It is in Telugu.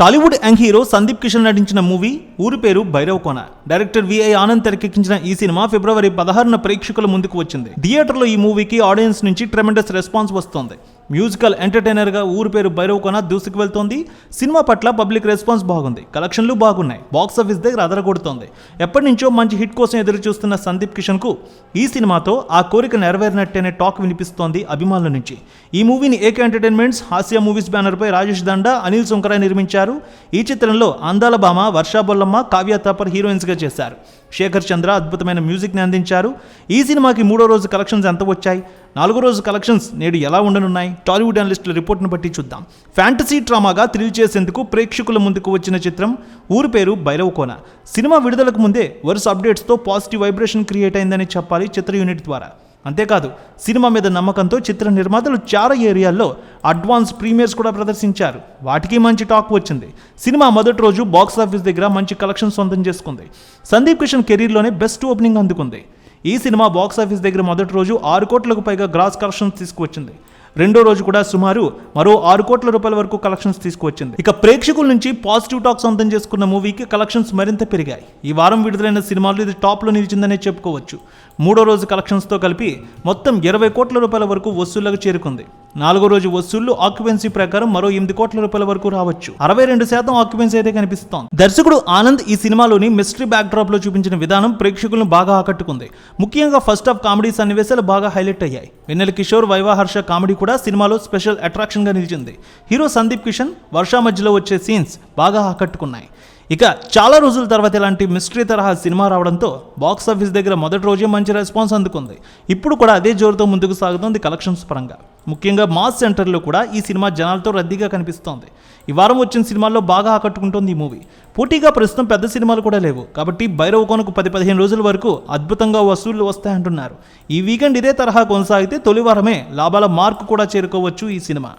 టాలీవుడ్ యంగ్ హీరో సందీప్ కిషన్ నటించిన మూవీ ఊరి పేరు భైరవ్ కోన. డైరెక్టర్ విఐ ఆనంద్ తెరకెక్కించిన ఈ సినిమా ఫిబ్రవరి పదహారున ప్రేక్షకుల ముందుకు వచ్చింది. థియేటర్లో ఈ మూవీకి ఆడియన్స్ నుంచి ట్రెమెండస్ రెస్పాన్స్ వస్తోంది. మ్యూజికల్ ఎంటర్టైనర్గా ఊరి పేరు భైరవ్ కొన దూసుకు వెళ్తోంది. సినిమా పట్ల పబ్లిక్ రెస్పాన్స్ బాగుంది. కలెక్షన్లు బాగున్నాయి. బాక్స్ ఆఫీస్ దగ్గర అదరగొడుతోంది. ఎప్పటి నుంచో మంచి హిట్ కోసం ఎదురు చూస్తున్న సందీప్ కిషన్కు ఈ సినిమాతో ఆ కోరిక నెరవేరినట్టేనే టాక్ వినిపిస్తోంది అభిమానుల నుంచి. ఈ మూవీని AK entertainments Hasya movies banner పై రాజేష్ దండా అనిల్ సుంకరాయ్ నిర్మించారు. ఈ చిత్రంలో అందాల భామ వర్షా బొల్లమ్మ కావ్య తాపర్ హీరోయిన్స్గా చేశారు. శేఖర్ చంద్ర అద్భుతమైన మ్యూజిక్ని అందించారు. ఈ సినిమాకి మూడో రోజు కలెక్షన్స్ ఎంత వచ్చాయి? నాలుగో రోజు కలెక్షన్స్ నేడు ఎలా ఉండనున్నాయి? టాలీవుడ్ అనలిస్టుల రిపోర్ట్ను బట్టి చూద్దాం. ఫ్యాంటసీ డ్రామాగా థ్రిల్ చేసేందుకు ప్రేక్షకుల ముందుకు వచ్చిన చిత్రం ఊరి పేరు భైరవ్ కోన సినిమా విడుదలకు ముందే వరుస అప్డేట్స్తో పాజిటివ్ వైబ్రేషన్ క్రియేట్ అయిందని చెప్పాలి చిత్ర యూనిట్ ద్వారా. అంతేకాదు సినిమా మీద నమ్మకంతో చిత్ర నిర్మాతలు చాలా ఏరియాల్లో అడ్వాన్స్ ప్రీమియర్స్ కూడా ప్రదర్శించారు. వాటికి మంచి టాక్ వచ్చింది. సినిమా మొదటి రోజు బాక్స్ ఆఫీస్ దగ్గర మంచి కలెక్షన్ సొంతం చేసుకుంది. సందీప్ కిషన్ కెరీర్లోనే బెస్ట్ ఓపెనింగ్ అందుకుంది. ఈ సినిమా బాక్స్ ఆఫీస్ దగ్గర మొదటి రోజు ఆరు కోట్లకు పైగా గ్రాస్ కలెక్షన్స్ తీసుకువచ్చింది. రెండో రోజు కూడా సుమారు మరో ఆరు కోట్ల రూపాయల వరకు కలెక్షన్స్ తీసుకువచ్చింది. ఇక ప్రేక్షకుల నుంచి పాజిటివ్ టాక్ సొంతం చేసుకున్న మూవీకి కలెక్షన్స్ మరింత పెరిగాయి. ఈ వారం విడుదలైన సినిమాలు ఇది టాప్లో నిలిచిందనే చెప్పుకోవచ్చు. మూడో రోజు కలెక్షన్స్తో కలిపి మొత్తం ఇరవై కోట్ల రూపాయల వరకు వసూళ్ళకు చేరుకుంది. నాలుగో రోజు వసూళ్ళు ఆక్యుపెన్సీ ప్రకారం మరో ఎనిమిది కోట్ల రూపాయల వరకు రావచ్చు. అరవై రెండు శాతం ఆక్యుపెన్సీ అయితే కనిపిస్తోంది. దర్శకుడు ఆనంద్ ఈ సినిమాలోని మిస్టరీ బ్యాక్ డ్రాప్లో చూపించిన విధానం ప్రేక్షకులను బాగా ఆకట్టుకుంది. ముఖ్యంగా ఫస్ట్ హాఫ్ కామెడీ సన్నివేశాలు బాగా హైలైట్ అయ్యాయి. వెన్నెల కిషోర్ వైవాహర్ష కామెడీ కూడా సినిమాలో స్పెషల్ అట్రాక్షన్గా నిలిచింది. హీరో సందీప్ కిషన్ వర్షా మధ్యలో వచ్చే సీన్స్ బాగా ఆకట్టుకున్నాయి. ఇక చాలా రోజుల తర్వాత ఇలాంటి మిస్టరీ తరహా సినిమా రావడంతో బాక్స్ ఆఫీస్ దగ్గర మొదటి రోజే మంచి రెస్పాన్స్ అందుకుంది. ఇప్పుడు కూడా అదే జోరుతో ముందుకు సాగుతోంది కలెక్షన్స్ పరంగా. ముఖ్యంగా మాస్ సెంటర్లో కూడా ఈ సినిమా జనాలతో రద్దీగా కనిపిస్తోంది. ఈ వారం వచ్చిన సినిమాల్లో బాగా ఆకట్టుకుంటోంది ఈ మూవీ. పోటీగా ప్రస్తుతం పెద్ద సినిమాలు కూడా లేవు. కాబట్టి భైరవ కొనకు పది పదిహేను రోజుల వరకు అద్భుతంగా వసూళ్ళు వస్తాయంటున్నారు. ఈ వీకెండ్ ఇదే తరహా కొనసాగితే తొలి వారమే లాభాల మార్కు కూడా చేరుకోవచ్చు ఈ సినిమా.